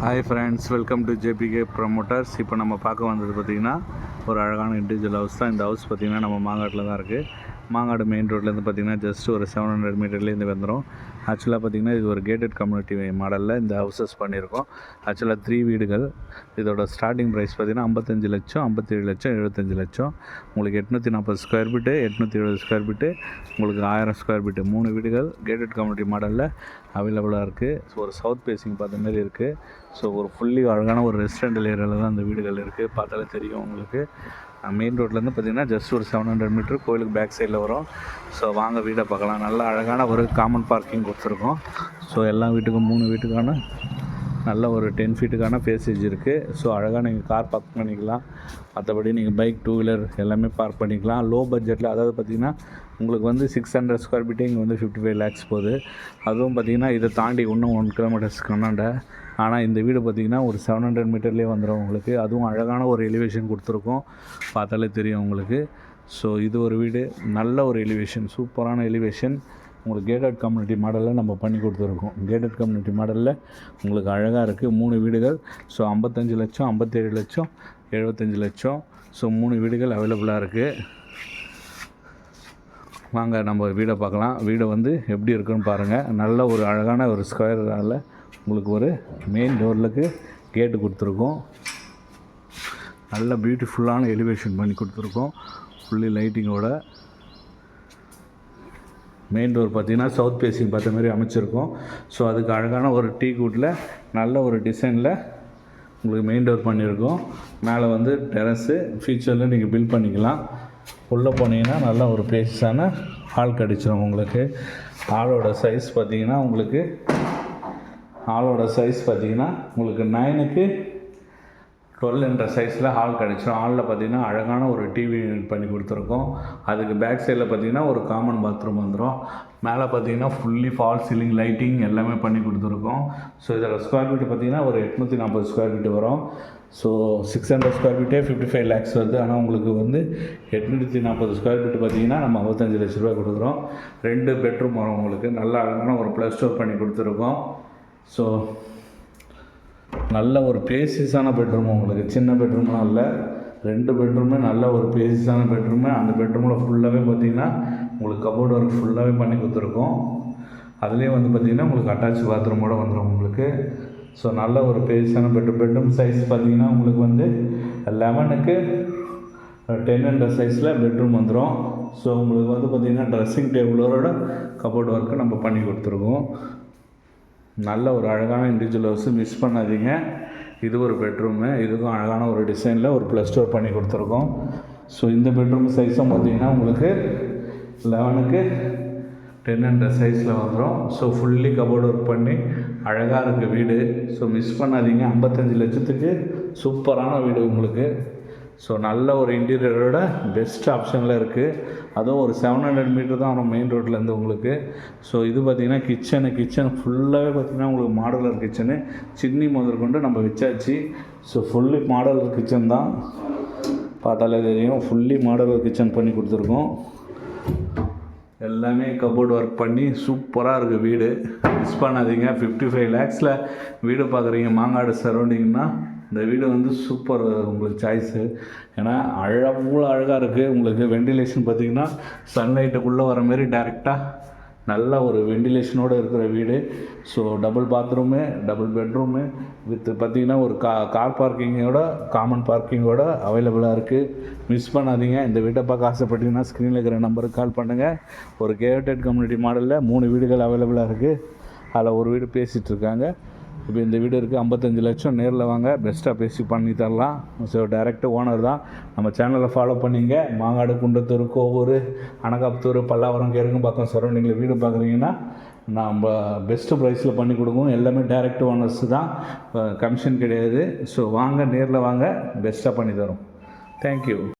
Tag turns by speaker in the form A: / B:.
A: Hi friends welcome to JBK promoters இப்போ நம்ம பார்க்க வந்தது பார்த்திங்கன்னா ஒரு அழகான இண்டிவிஜுவல் ஹவுஸ் தான். இந்த ஹவுஸ் பார்த்திங்கன்னா நம்ம மாங்காட்டில் தான் இருக்குது மாங்காடு மெயின் ரோட்லேருந்து பார்த்திங்கன்னா ஜஸ்ட் ஒரு செவன் ஹண்ட்ரட் மீட்டர்லேருந்து வந்துடும் ஆக்சுவலாக பார்த்திங்கன்னா இது ஒரு கேட்டட் கம்யூனிட்டி மாடலில் இந்த ஹவுசஸ் பண்ணியிருக்கோம். ஆக்சுவலாக த்ரீ வீடுகள். இதோட ஸ்டார்டிங் ப்ரைஸ் பார்த்திங்கன்னா ஐம்பத்தஞ்சு லட்சம் ஐம்பத்தேழு லட்சம் எழுபத்தஞ்சு லட்சம். உங்களுக்கு எட்நூற்றி நாற்பது ஸ்கொயர் ஃபீட்டு எட்நூற்றி எழுபது ஸ்கொயர் ஃபீட்டு உங்களுக்கு ஆயிரம் ஸ்கொயர் ஃபீட்டு மூணு வீடுகள் கேட்டட் கம்யூனிட்டி மாடலில் அவைலபிளாக இருக்குது ஸோ ஒரு சவுத் பேசிங் பார்த்த மாதிரி இருக்குது ஸோ ஒரு ஃபுல்லி அழகான ஒரு ரெசிடென்டல் ஏரியாவில் தான் அந்த வீடுகள் இருக்குது பார்த்தாலே தெரியும் உங்களுக்கு. மெயின் ரோட்லேருந்து பார்த்தீங்கன்னா ஜஸ்ட் ஒரு செவன் ஹண்ட்ரட் மீட்டர் கோயிலுக்கு பேக் சைடில் வரும். ஸோ வாங்க வீடை பார்க்கலாம். நல்ல அழகான ஒரு காமன் பார்க்கிங் கொடுத்துருக்கோம் ஸோ எல்லா வீட்டுக்கும் மூணு வீட்டுக்கான நல்ல ஒரு டென் ஃபீட்டுக்கான பேசேஜ் இருக்குது ஸோ அழகாக நீங்கள் கார் பார்க் பண்ணிக்கலாம். மற்றபடி நீங்கள் பைக் டூ வீலர் எல்லாமே பார்க் பண்ணிக்கலாம். லோ பட்ஜெட்டில் அதாவது பார்த்திங்கன்னா உங்களுக்கு வந்து சிக்ஸ் ஹண்ட்ரட் ஸ்கொயர் ஃபீட்டே இங்கே வந்து ஃபிஃப்டி ஃபைவ் லேக்ஸ் போகுது. அதுவும் பார்த்திங்கன்னா இதை தாண்டி இன்னும் ஒன் கிலோமீட்டர்ஸ் கண்ணாண்ட. ஆனால் இந்த வீடு பார்த்திங்கன்னா ஒரு செவன் ஹண்ட்ரட் மீட்டர்லேயே வந்துடும் உங்களுக்கு. அதுவும் அழகான ஒரு எலிவேஷன் கொடுத்துருக்கோம். பார்த்தாலே தெரியும் உங்களுக்கு. ஸோ இது ஒரு வீடு. நல்ல ஒரு எலிவேஷன் சூப்பரான எலிவேஷன் உங்களுக்கு கேட்டட் கம்யூனிட்டி மாடலில் நம்ம பண்ணி கொடுத்துருக்கோம். கேட்டட் கம்யூனிட்டி மாடலில் உங்களுக்கு அழகாக இருக்குது மூணு வீடுகள். ஸோ ஐம்பத்தஞ்சு லட்சம் ஐம்பத்தேழு லட்சம் எழுபத்தஞ்சு லட்சம். ஸோ மூணு வீடுகள் அவைலபிளாக இருக்குது வாங்க நம்ம வீடை பார்க்கலாம். வீடை வந்து எப்படி இருக்குன்னு பாருங்கள் நல்ல ஒரு அழகான ஒரு ஸ்கொயரால் உங்களுக்கு ஒரு மெயின் டோர்லுக்கு கேட்டு கொடுத்துருக்கோம். நல்ல பியூட்டிஃபுல்லான எலிவேஷன் பண்ணி கொடுத்துருக்கோம். ஃபுல்லி லைட்டிங்கோட மெயின் டோர் பார்த்திங்கன்னா சவுத் பேசிங் பார்த்த மாதிரி அமைச்சிருக்கோம். ஸோ அதுக்கு அழகான ஒரு டீ கூட்டில் நல்ல ஒரு டிசைனில் உங்களுக்கு மெயின் டோர் பண்ணியிருக்கோம். மேலே வந்து டெரஸு ஃபியூச்சரில் நீங்கள் பில்ட் பண்ணிக்கலாம். உள்ளே போனீங்கன்னா நல்ல ஒரு பேஸான ஹால் கிடச்சிரும் உங்களுக்கு. ஹாலோட சைஸ் பார்த்தீங்கன்னா உங்களுக்கு ஹாலோட சைஸ் பார்த்தீங்கன்னா உங்களுக்கு நைனுக்கு டுவெல் என்ற சைஸில் ஹால் கிடச்சிரும். ஹாலில் பார்த்தீங்கன்னா அழகான ஒரு டிவி பண்ணி கொடுத்துருக்கோம். அதுக்கு பேக் சைடில் பார்த்தீங்கன்னா ஒரு காமன் பாத்ரூம் வந்துடும் மேலே பார்த்தீங்கன்னா ஃபுல்லி ஃபால் சீலிங் லைட்டிங் எல்லாமே பண்ணி கொடுத்துருக்கோம். ஸோ இதில் ஸ்கொயர் ஃபீட் பார்த்தீங்கன்னா ஒரு எட்நூற்றி நாற்பது ஸ்கொயர் ஃபீட் வரும். ஸோ சிக்ஸ் ஹண்ட்ரட் ஸ்கொயர் ஃபீட்டே ஃபிஃப்டி ஃபைவ் லேக்ஸ் வருது. ஆனால் உங்களுக்கு வந்து எட்நூற்றி நாற்பது ஸ்கொயர் ஃபீட் பார்த்தீங்கன்னா நம்ம ஐம்பத்தஞ்சு லட்ச ரூபாய் கொடுக்குறோம். ரெண்டு பெட்ரூம் வரும் உங்களுக்கு. நல்லா அழகான ஒரு ப்ளஸ் ஸ்டோர் பண்ணி கொடுத்துருக்கோம். ஸோ நல்ல ஒரு பேசிஸான பெட்ரூம் உங்களுக்கு. சின்ன பெட்ரூம்லாம் இல்லை. ரெண்டு பெட்ரூமே நல்ல ஒரு பேசிஸான பெட்ரூமு அந்த பெட்ரூமில் ஃபுல்லாகவே பார்த்தீங்கன்னா உங்களுக்கு கபோர்டு ஒர்க் ஃபுல்லாகவே பண்ணி கொடுத்துருக்கோம். அதுலேயே வந்து பார்த்திங்கன்னா உங்களுக்கு அட்டாச் பாத்ரூமோட வந்துடும் உங்களுக்கு. ஸோ நல்ல ஒரு பேசிஸான பெட்ரூம் பெட்ரூம் சைஸ் பார்த்தீங்கன்னா உங்களுக்கு வந்து லெவனுக்கு டென் ஹண்ட்ரட் சைஸில் பெட்ரூம் வந்துடும் ஸோ உங்களுக்கு வந்து பார்த்திங்கன்னா ட்ரெஸ்ஸிங் டேபிளோட கபோர்டு ஒர்க்கு நம்ம பண்ணி கொடுத்துருக்கோம். நல்ல ஒரு அழகான இண்டிவிஜுவல் ஹவுஸு மிஸ் பண்ணாதீங்க. இது ஒரு பெட்ரூமு இதுக்கும் அழகான ஒரு டிசைனில் ஒரு ப்ளஸ் ஸ்டோர் பண்ணி கொடுத்துருக்கோம். ஸோ இந்த பெட்ரூம் சைஸும் பார்த்தீங்கன்னா உங்களுக்கு லெவனுக்கு டென் ஹண்ட்ரட் சைஸில் வந்துடும் ஸோ ஃபுல்லி கபோர்டு ஒர்க் பண்ணி அழகாக இருக்குது வீடு. ஸோ மிஸ் பண்ணாதீங்க. ஐம்பத்தஞ்சு லட்சத்துக்கு சூப்பரான வீடு உங்களுக்கு. ஸோ நல்ல ஒரு இன்டீரியரோட பெஸ்ட் ஆப்ஷனில் இருக்குது அதுவும் ஒரு செவன் ஹண்ட்ரட் மீட்டர் தான் வரும் மெயின் ரோட்லேருந்து உங்களுக்கு. ஸோ இது பார்த்திங்கன்னா கிச்சனு கிச்சன் ஃபுல்லாகவே பார்த்திங்கன்னா உங்களுக்கு மாடலர் கிச்சனு சின்னி முதற்கொண்டு நம்ம வச்சாச்சு. ஸோ ஃபுல்லி மாடலர் கிச்சன் தான். பார்த்தாலே தெரியும். ஃபுல்லி மாடலர் கிச்சன் பண்ணி கொடுத்துருக்கோம். எல்லாமே கபோர்டு ஒர்க் பண்ணி சூப்பராக இருக்குது வீடு. மிஸ் பண்ணாதீங்க. ஃபிஃப்டி ஃபைவ் லேக்ஸில் வீடு பார்க்குறீங்க மாங்காடு சரௌண்டிங்னால் இந்த வீடு வந்து சூப்பர் உங்களுக்கு சாய்ஸு ஏன்னா அவ்வளோ அழகாக இருக்குது உங்களுக்கு வெண்டிலேஷன் பார்த்தீங்கன்னா சன்லைட்டுக்குள்ளே வர மாரி டேரெக்டாக நல்ல ஒரு வெண்டிலேஷனோடு இருக்கிற வீடு. So double bathroom double bedroom with பார்த்திங்கன்னா ஒரு கா கார் பார்க்கிங்கோட காமன் பார்க்கிங்கோட அவைலபிளாக இருக்குது மிஸ் பண்ணாதீங்க. இந்த வீட்டை பார்க்க ஆசைப்பட்டீங்கன்னா ஸ்க்ரீனில் இருக்கிற நம்பருக்கு கால் பண்ணுங்கள் ஒரு கேட்டட் கம்யூனிட்டி மாடலில் மூணு வீடுகள் அவைலபிளாக இருக்குது அதில் ஒரு வீடு பேசிகிட்ருக்காங்க இப்போ இந்த வீடு இருக்குது ஐம்பத்தஞ்சு லட்சம் நேரில் வாங்க பெஸ்ட்டாக பேசி பண்ணி தரலாம். ஸோ டேரெக்ட் ஓனர் தான். நம்ம சேனலை ஃபாலோ பண்ணிங்க. மாங்காடு குண்டத்தூர் கோவூர் அனகாப்புத்தூர் பல்லாவரம் பக்கம் சரௌண்டிங்கில் வீடு பார்க்குறீங்கன்னா நம்ம பெஸ்ட்டு ப்ரைஸில் பண்ணி கொடுக்கும். எல்லாமே டேரக்ட் ஓனர்ஸ் தான். கமிஷன் கிடையாது. ஸோ வாங்க நேரில் வாங்க பெஸ்ட்டாக பண்ணி தரும். தேங்க்யூ